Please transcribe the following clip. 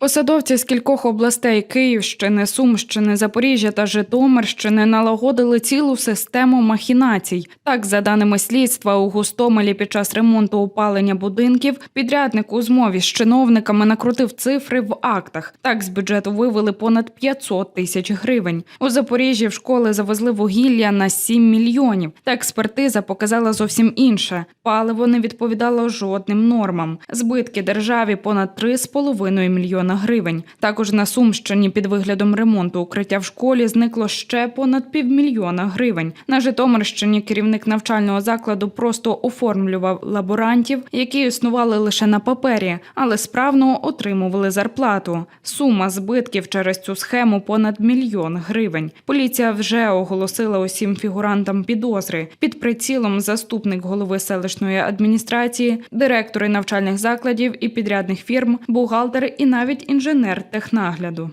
Посадовці з кількох областей Київщини, Сумщини, Запоріжжя та Житомирщини налагодили цілу систему махінацій. Так, за даними слідства, у Густомелі під час ремонту опалення будинків підрядник у змові з чиновниками накрутив цифри в актах. Так з бюджету вивели понад 500 тисяч гривень. У Запоріжжі в школи завезли вугілля на 7 мільйонів. Та експертиза показала зовсім інше. Паливо не відповідало жодним нормам. Збитки державі понад 3,5 мільйона гривень. Також на Сумщині під виглядом ремонту укриття в школі зникло ще понад півмільйона гривень. На Житомирщині керівник навчального закладу просто оформлював лаборантів, які існували лише на папері, але справно отримували зарплату. Сума збитків через цю схему понад мільйон гривень. Поліція вже оголосила усім фігурантам підозри. Під прицілом заступник голови селищної адміністрації, директори навчальних закладів і підрядних фірм, бухгалтери і навіть інженер технагляду.